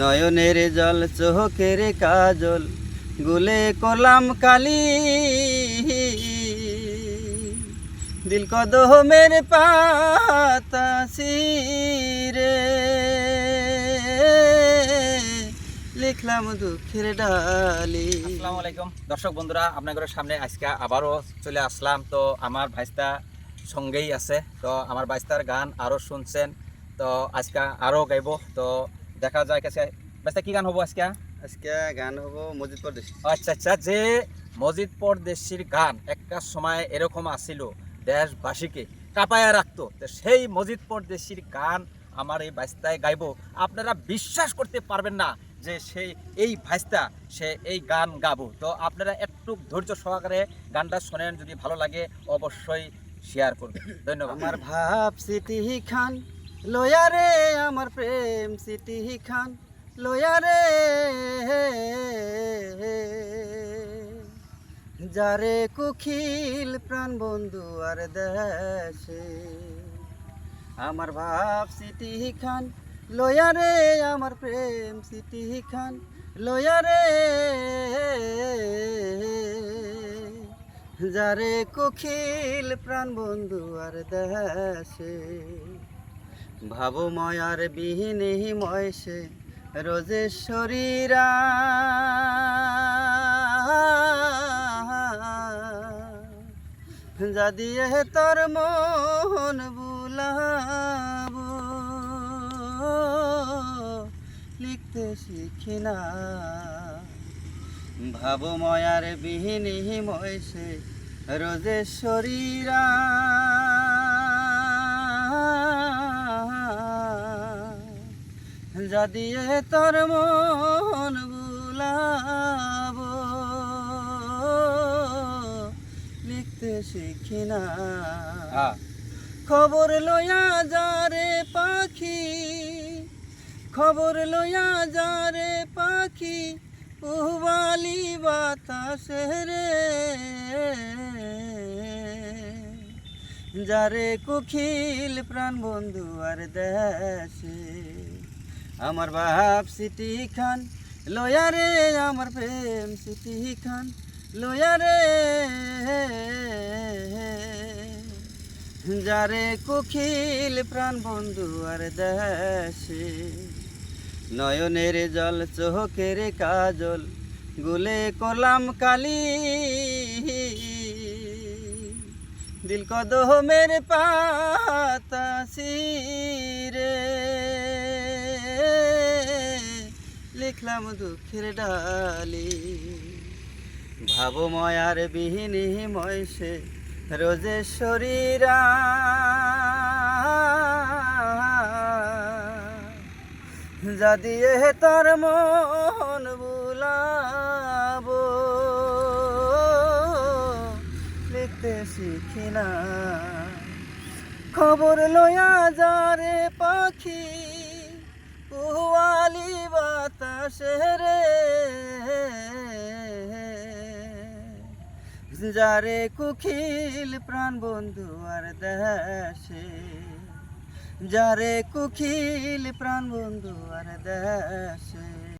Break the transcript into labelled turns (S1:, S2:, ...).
S1: নয়নের জল, চোখের কাজল, গুলে কলাম কালি। দিল কদমের পাতা সিরে লিখলাম দুঃখের ডালি।
S2: আসসালামু আলাইকুম। দর্শক বন্ধুরা, আপনাদের সামনে আজকে আবারও চলে আসলাম। তো আমার ভাইস্তা সঙ্গেই আছে। তো আমার ভাইস্তার গান আরও শুনছেন। তো আজকে আরও গাইব। তো দেখা যায় কাছে। ভাইস্তা কি গান হব আজকে?
S1: আজকে গান হব মজিদ পরদেশ।
S2: আচ্ছা আচ্ছা যে মজিদ পরদেশির গান একটা সময় এরকম আসিল দেশবাসীকে কাঁপায়া রাখতো তো সেই মজিদ পরদেশির গান আমার এই ভাইস্তায় গাইব। আপনারা বিশ্বাস করতে পারবেন না যে সেই এই ভাইস্তা সে এই গান গাবো। তো আপনারা একটু ধৈর্য সহকারে গানটা শোনেন যদি ভালো লাগে অবশ্যই শেয়ার করবেন। ধন্যবাদ।
S1: আমার ভাব সিটি খান লয়ারে আমার প্রেম সিটি খান লয়ারে যারে কুখিল প্রাণ বন্ধু আর দেশে, আমার ভাব সিটি খান লয়ারে আমার প্রেম সিটি খান লয়ারে যারে কুখিল প্রাণ বন্ধু আর দেশে ভাবো ময়ার বিহীনে ময়সে রোজে শরীরা যা দিয়ে তোর মন বুলাবো। লিখতে শিখি না। ভাবো ময়ার বিহীনি ময়সে রোজে যা দিয়ে তোর মন বুলাবো লিখতে শিখি না।
S2: হ্যাঁ।
S1: খবর লয়া যারে পাখি খবর লয়া যারে পাখি পুবালি বাতাসে রে। যারে কুখিল প্রাণ বন্ধু আর দেশে। আমার বাপ সিটি খান লয়ারে আমার প্রেম সিটি খান লয়ারে যারে কুখিল প্রাণ বন্ধু আর দেশে, নয়নের জল চোখের কাজল, গুলে কলাম কালি। দিল কদমের পাতা সিরে লিখলাম দুঃখের ডালি। ভাবো ময়ার বিহীনি ময়সে রোজে শরীরা যা দিয়ে তোর মন বুলাবো। লিখতে শিখি না। খবর লয়া যারে পাখি পুয়ালি বাতাসে যারে কুখিল প্রাণ বন্ধু আর দেশে। যারে কুখিল প্রাণ বন্ধু আর দেশে।